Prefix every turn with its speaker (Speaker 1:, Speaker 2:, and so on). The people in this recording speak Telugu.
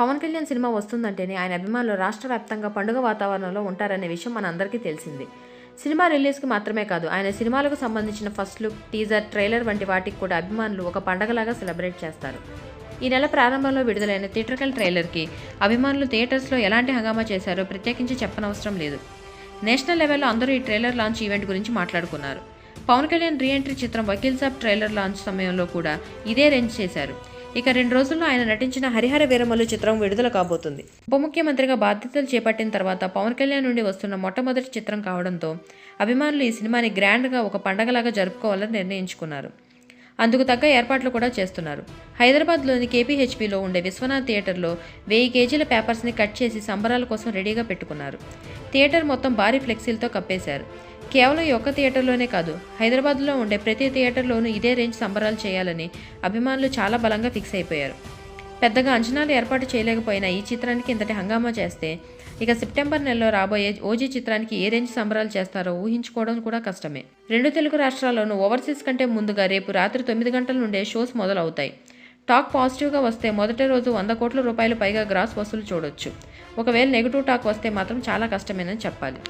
Speaker 1: Pawan Kalyan cinema వస్తుందంటేనే ఆయన అభిమానులు రాష్ట్ర వ్యాప్తంగా పండుగ వాతావరణంలో ఉంటారనే విషయం మన అందరికీ తెలిసింది. సినిమా రిలీజ్కి మాత్రమే కాదు ఆయన సినిమాలకు సంబంధించిన ఫస్ట్ లుక్ టీజర్ ట్రైలర్ వంటి వాటికి కూడా అభిమానులు ఒక పండగలాగా సెలబ్రేట్ చేస్తారు. ఈ నెల ప్రారంభంలో విడుదలైన థియేట్రికల్ ట్రైలర్కి అభిమానులు థియేటర్స్లో ఎలాంటి హంగామా చేశారో ప్రత్యేకించి చెప్పనవసరం లేదు. నేషనల్ లెవెల్లో అందరూ ఈ ట్రైలర్ లాంచ్ ఈవెంట్ గురించి మాట్లాడుకున్నారు. పవన్ కళ్యాణ్ రీఎంట్రీ చిత్రం వకీల్ సాబ్ ట్రైలర్ లాంచ్ సమయంలో కూడా ఇదే రేంజ్ చేశారు. ఇక రెండు రోజుల్లో ఆయన నటించిన హరిహర వీరమల్లు చిత్రం విడుదల కాబోతుంది. ఉప ముఖ్యమంత్రిగా బాధ్యతలు చేపట్టిన తర్వాత పవన్ కళ్యాణ్ నుండి వస్తున్న మొట్టమొదటి చిత్రం కావడంతో అభిమానులు ఈ సినిమాని గ్రాండ్గా ఒక పండగలాగా జరుపుకోవాలని నిర్ణయించుకున్నారు. అందుకు తగ్గ ఏర్పాట్లు కూడా చేస్తున్నారు. హైదరాబాద్లోని కేపీహెచ్పిలో ఉండే విశ్వనాథ్ థియేటర్లో వెయ్యి కేజీల పేపర్స్ని కట్ చేసి సంబరాల కోసం రెడీగా పెట్టుకున్నారు. థియేటర్ మొత్తం భారీ ఫ్లెక్సీలతో కప్పేశారు. కేవలం ఈ ఒక్క థియేటర్లోనే కాదు హైదరాబాద్లో ఉండే ప్రతి థియేటర్లోనూ ఇదే రేంజ్ సంబరాలు చేయాలని అభిమానులు చాలా బలంగా ఫిక్స్ అయిపోయారు. పెద్దగా అంచనాలు ఏర్పాటు చేయలేకపోయినా ఈ చిత్రానికి ఇంతటి హంగామా చేస్తే ఇక సెప్టెంబర్ నెలలో రాబోయే ఓజీ చిత్రానికి ఏ రేంజ్ సంబరాలు చేస్తారో ఊహించుకోవడం కూడా కష్టమే. రెండు తెలుగు రాష్ట్రాల్లోనూ ఓవర్సీస్ కంటే ముందుగా రేపు రాత్రి తొమ్మిది గంటల నుండే షోస్ మొదలవుతాయి. టాక్ పాజిటివ్గా వస్తే మొదటి రోజు వంద కోట్ల రూపాయలు పైగా గ్రాస్ వసూలు చూడొచ్చు. ఒకవేళ నెగిటివ్ టాక్ వస్తే మాత్రం చాలా కష్టమేనని చెప్పాలి.